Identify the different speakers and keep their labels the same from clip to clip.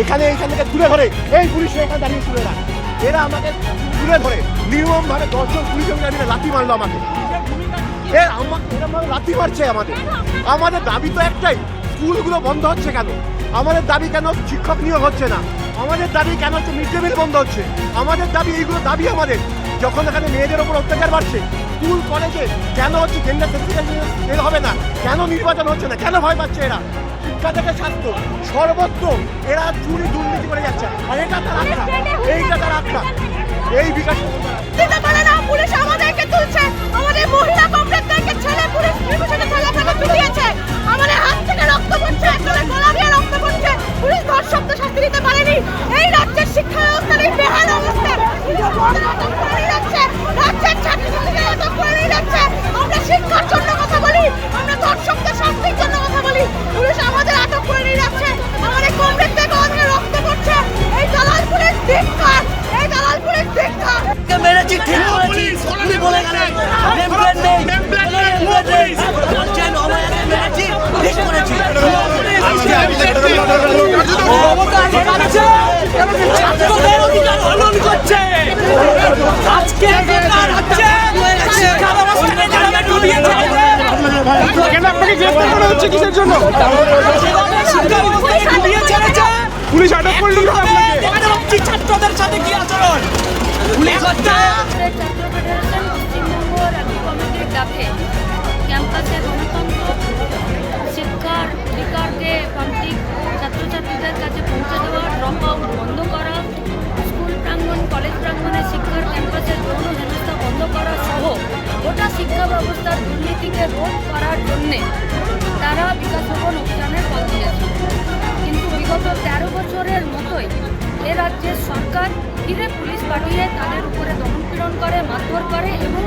Speaker 1: এখানে এখান থেকে তুলে ধরে এই পুলিশ এখানে দাঁড়িয়ে তুলে রাখ এরা আমাকে তুলে ধরে। নির্মম ভাবে দশজন পুলিশ অফিসার লাথি মারলো আমাকে। এ আমাকে এরকম লাথি মারছে আমাদের। আমাদের দাবি তো একটাই, স্কুলগুলো বন্ধ হচ্ছে কেন? আমাদের দাবি কেন শিক্ষক নিয়োগ হচ্ছে না? আমাদের দাবি কেন হচ্ছে মিড ডে মিল বন্ধ হচ্ছে? আমাদের দাবি এইগুলো দাবি আমাদের। যখন এখানে মেয়েদের ওপর অত্যাচার বাড়ছে, স্কুল, কলেজে কেন হচ্ছে জেন্ডার সার্টিফিকেট হবে না? কেন নির্বাচন হচ্ছে না? কেন ভয় পাচ্ছে এরা? শিক্ষা থেকে স্বাস্থ্য সর্বত্র এরা চুরি দুর্নীতি করে যাচ্ছে। আর এটা তার আত্মা। এইটা তার আত্মা। এই বিকাশ
Speaker 2: পুলিশ আমাদেরকে তুলছে। আমাদের মহিলা কমপ্লেক্সকে ছেলে পুলিশ নির্বাচনে ছেলে ফেলে তুলিয়েছে। আমাদের হাত থেকে রক্ত পড়ছে।
Speaker 3: কে মেরেছি ঠিক করেছি উনি বলে গেলেন নেম প্লেট নেই। নেম প্লেট নেই। বলছেন অভয়াকে মেরেছি ঠিক করেছি। ছাত্রদের অধিকার হনন করছে। আজকে বেকার হচ্ছে শিক্ষা ব্যবস্থাকে যেভাবে ডুবিয়ে ছেড়েছে
Speaker 4: কেন আপনাকে গ্রেফতার করা হচ্ছে কিসের জন্য?
Speaker 3: শিক্ষা ব্যবস্থাকে ডুবিয়ে ছেড়েছে
Speaker 4: পুলিশ আটক করল আপনাকে।
Speaker 3: ছাত্রদের সাথে কি আচরণ।
Speaker 5: ক্যাম্পাসে গণতন্ত্র শিক্ষার অধিকারকে প্রান্তিক ছাত্রছাত্রীদের কাছে পৌঁছে দেওয়া বন্ধ করা স্কুল প্রাঙ্গণ কলেজ প্রাঙ্গণে শিক্ষার ক্যাম্পাসে যৌন হেনস্থা বন্ধ করা সহ গোটা শিক্ষা দুর্নীতিকে রোধ করার জন্যে তারা বিকাশ ভবন অভিযানের পথ কিন্তু বিগত তেরো বছরের মতোই এ রাজ্যের সরকার ফিরে পুলিশ পাঠিয়ে দমনপীড়ন করে, মারধর করে এবং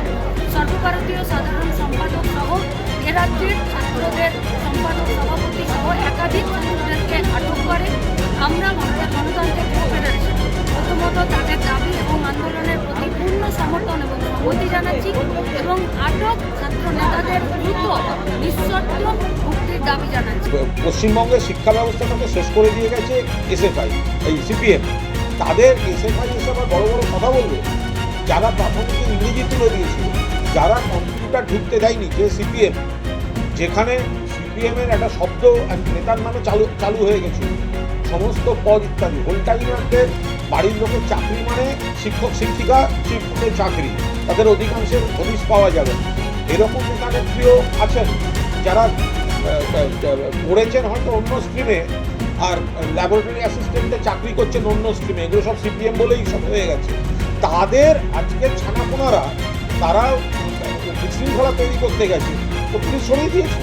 Speaker 5: সর্বভারতীয় সাধারণ সম্পাদক সহ এ রাজ্যের ছাত্রদের সম্পাদক সভাপতি সহ একাধিক ছাত্রদেরকে আটক করে আমরা গণতান্ত্রিক যুব ফেডারেশন প্রথমত তাদের দাবি এবং আন্দোলনের প্রতি পূর্ণ সমর্থন এবং সংহতি জানাচ্ছি এবং আটক ছাত্র নেতাদের দ্রুত নিঃশর্ত মুক্তির দাবি জানাচ্ছি।
Speaker 6: পশ্চিমবঙ্গের শিক্ষা ব্যবস্থাটাকে শেষ করে দিয়ে গেছে এসএফআই এই সিপিএম তাদের এসএফআই এসে আবার বড় বড় কথা বলবে? যারা প্রাথমিক ইংরেজি তুলে দিয়েছিল, যারা কম্পিউটার ঢুকতে দেয়নি, যে সিপিএম, যেখানে সিপিএমের একটা শব্দ এক নেতার নামে চালু চালু হয়ে গেছে। সমস্ত পদ ইত্যাদি। হোল টাইমারদের বাড়ির লোকের চাকরি মানে শিক্ষক, শিক্ষিকা শিক্ষকের চাকরি। তাদের অধিকাংশের হদিশ পাওয়া যাবে। এরকম নেতা নেত্রীও আছেন। যারা পড়েছেন হয়তো অন্য স্ট্রিমে আর ল্যাবরেটরি অ্যাসিস্ট্যান্টে চাকরি করছেন অন্য স্ট্রিমে এগুলো সব সিপিএম বলেই সব হয়ে গেছে। তাদের আজকের ছানাপোনারা তারা বিশৃঙ্খলা তৈরি করতে গেছে। তো পুলিশ সরিয়ে দিয়েছে।